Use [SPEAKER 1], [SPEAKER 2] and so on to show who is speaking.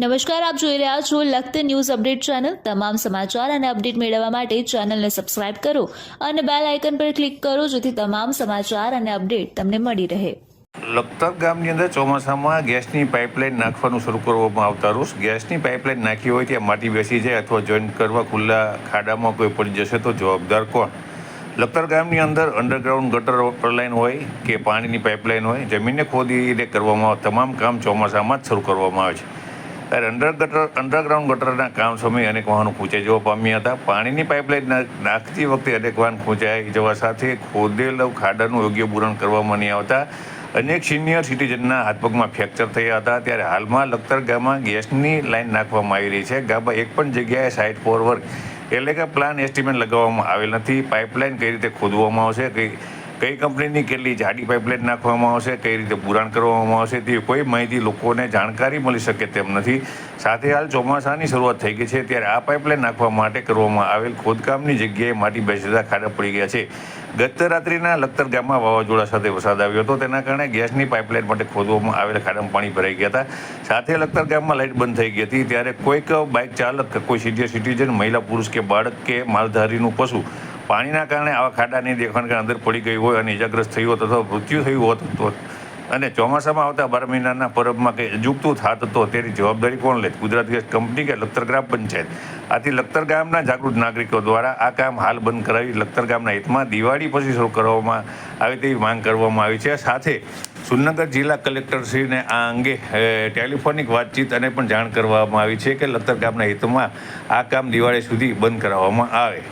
[SPEAKER 1] નમસ્કાર, આપ જોઈ રહ્યા છો લખત ન્યૂઝ અપડેટ ચેનલ. તમામ સમાચાર અને અપડેટ મેળવવા માટે ચેનલને સબસ્ક્રાઇબ કરો અને બેલ આઇકન પર ક્લિક કરો જેથી તમામ સમાચાર અને અપડેટ તમને મળી રહે.
[SPEAKER 2] લખતર ગામની અંદર ચોમાસામાં ગેસની પાઇપલાઇન નાખવાનું શરૂ કરવામાં આવતા રોજ ગેસની પાઇપલાઇન નાખી હોય ત્યાં માટી બેસી જાય અથવા જોઈન્ટ કરવા ખુલ્લા ખાડામાં કોઈ પડી જશે તો જવાબદાર કોણ? લખતર ગામની અંદર અંડરગ્રાઉન્ડ ગટર લાઇન હોય કે પાણીની પાઇપલાઇન હોય, જમીનને ખોદીને કરવામાં તમામ કામ ચોમાસામાં જ શરૂ કરવામાં આવે છે. ત્યારે અંડર ગટર અંડરગ્રાઉન્ડ ગટરના કામ સમયે અનેક વાહનો ખૂંચાઈ જવા પામ્યા હતા. પાણીની પાઇપલાઇન નાખતી વખતે અનેક વાહન ખૂંચાઈ જવા સાથે ખોદેલ ખાડાનું યોગ્ય પૂરણ કરવામાં નહીં આવતા. અનેક સિનિયર સિટીઝનના હાથપગમાં ફ્રેક્ચર થયા હતા. ત્યારે હાલમાં લખતર ગામમાં ગેસની લાઇન નાખવામાં આવી રહી છે. ગામમાં એક પણ જગ્યાએ સાઇટ ફોર વર્ક એટલે કે પ્લાન એસ્ટિમેટ લગાવવામાં આવેલ નથી. પાઇપલાઇન કઈ રીતે ખોદવામાં આવશે? કઈ કઈ કંપનીની કેટલી જાડી પાઇપલાઇન નાખવામાં આવશે, કઈ રીતે પુરાણ કરવામાં આવશે, તે કોઈ માહિતી લોકોને જાણકારી મળી શકે તેમ નથી. સાથે હાલ ચોમાસાની શરૂઆત થઈ ગઈ છે, ત્યારે આ પાઇપલાઇન નાખવા માટે કરવામાં આવેલ ખોદકામની જગ્યાએ માટી બેસતા ખાડા પડી ગયા છે. ગત રાત્રિના લખતર ગામમાં વાવાઝોડા સાથે વરસાદ આવ્યો હતો, તેના કારણે ગેસની પાઇપલાઇન માટે ખોદવામાં આવેલ ખાડામાં પાણી ભરાઈ ગયા હતા. સાથે લખતર ગામમાં લાઇટ બંધ થઈ ગઈ હતી, ત્યારે કોઈક બાઇક ચાલક, કોઈ સિનિયર સિટીઝન મહિલા પુરુષ કે બાળક કે માલધારીનું પશુ પાણીના કારણે આવા ખાડાની દેખાણ કે અંદર પડી ગઈ હોય અને ઇજાગ્રસ્ત થયું હોત અથવા મૃત્યુ થયું હોત તો. અને ચોમાસામાં આવતા બાર મહિનાના પરબમાં કંઈ અજુગતું થાત તો તેની જવાબદારી કોણ લે? ગુજરાત ગેસ કંપની કે લખતર ગ્રામ પંચાયત? આથી લખતર ગામના જાગૃત નાગરિકો દ્વારા આ કામ હાલ બંધ કરાવી લખતર ગામના હિતમાં દિવાળી પછી શરૂ કરવામાં આવે તેવી માંગ કરવામાં આવી છે. સાથે સુરનગર જિલ્લા કલેક્ટરશ્રીને આ અંગે ટેલિફોનિક વાતચીત અને પણ જાણ કરવામાં આવી છે કે લખતર ગામના હિતમાં આ કામ દિવાળી સુધી બંધ કરાવવામાં આવે.